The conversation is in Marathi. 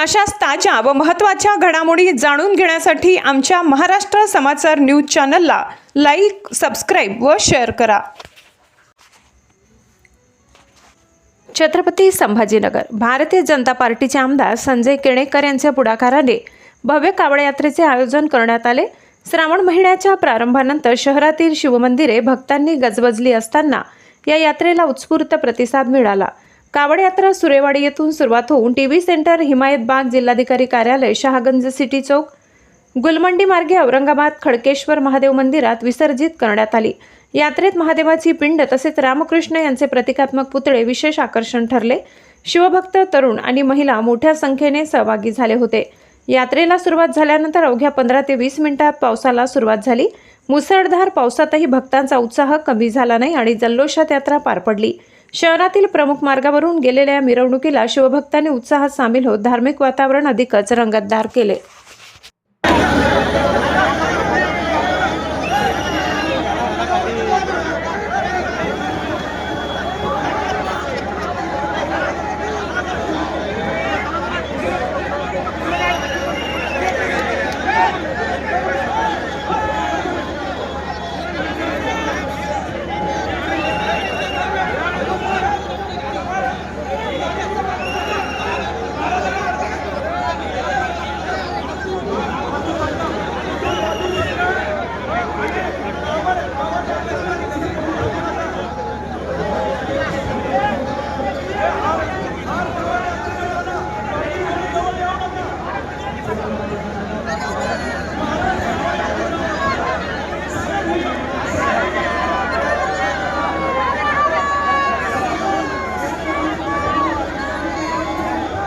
अशाच ताज्या व महत्त्वाच्या घडामोडी जाणून घेण्यासाठी आमच्या महाराष्ट्र समाचार न्यूज चॅनलला लाईक सबस्क्राईब व शेअर करा. छत्रपती संभाजीनगर भारतीय जनता पार्टीचे आमदार संजय केणेकर यांच्या पुढाकाराने भव्य कावड यात्रेचे आयोजन करण्यात आले. श्रावण महिन्याच्या प्रारंभानंतर शहरातील शिवमंदिरे भक्तांनी गजबजली असताना या यात्रेला उत्स्फूर्त प्रतिसाद मिळाला. कावड यात्रा सुरेवाडी येथून सुरुवात होऊन टी व्ही सेंटर हिमायतबाग जिल्हाधिकारी कार्यालय शहागंज सिटी चौक गुलमंडी मार्गे औरंगाबाद खडकेश्वर महादेव मंदिरात विसर्जित करण्यात आली. यात्रेत महादेवाची पिंड तसेच रामकृष्ण यांचे प्रतिकात्मक पुतळे विशेष आकर्षण ठरले. शिवभक्त तरुण आणि महिला मोठ्या संख्येने सहभागी झाले होते. यात्रेला सुरुवात झाल्यानंतर अवघ्या पंधरा ते वीस मिनिटात पावसाला सुरुवात झाली. मुसळधार पावसातही भक्तांचा उत्साह कमी झाला नाही आणि जल्लोषात यात्रा पार पडली. शहरातील प्रमुख मार्गावरून गेलेल्या या मिरवणुकीला शिवभक्तांनी उत्साहात सामील होत धार्मिक वातावरण अधिकच रंगतदार केले.